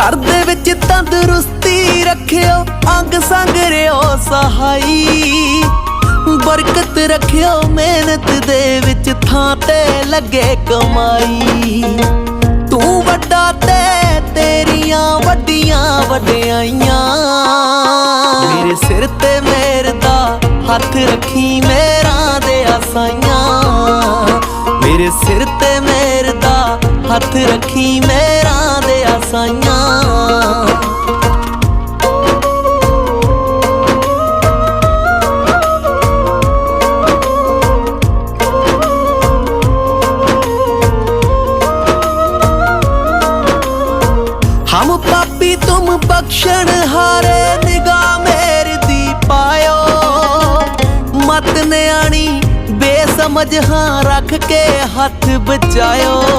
ਘਰ ਦੇ ਵਿੱਚ ਤੰਦਰੁਸਤੀ ਰੱਖਿਓ, ਅੰਗ ਸੰਗ ਰਿਓ ਸਹਾਈ। ਬਰਕਤ ਰੱਖਿਓ, ਮਿਹਨਤ ਦੇ ਵਿੱਚ ਥਾਂ ਤੇ ਲੱਗੇ ਕਮਾਈ। ਤੂੰ ਵੱਡਾ ਤੇ ਤੇਰੀਆਂ ਵੱਡੀਆਂ ਵਡਿਆਈਆਂ। ਮੇਰੇ ਸਿਰ ਤੇ ਮੇਰ ਦਾ ਹੱਥ ਰੱਖੀ ਮੇਰਾ ਦੇ ਆਸਾਈਆਂ। ਮੇਰੇ ਸਿਰ ਤੇ ਮੇਰ ਦਾ ਹੱਥ ਰੱਖੀ ਮੇਰਾ ਦੇ ਆਸਾਈਆਂ। ਹਮ ਪਾਪੀ ਤੁਮ ਬਖਸ਼ਣ, ਹਾਰੇ ਨਿਗਾਹ ਮੇਰ ਦੀ ਪਾਇਓ। ਮਤ ਨਿਆਣੀ, ਬੇਸਮਝ ਹਾਂ ਰੱਖ ਕੇ ਹੱਥ ਬਚਾਇਓ।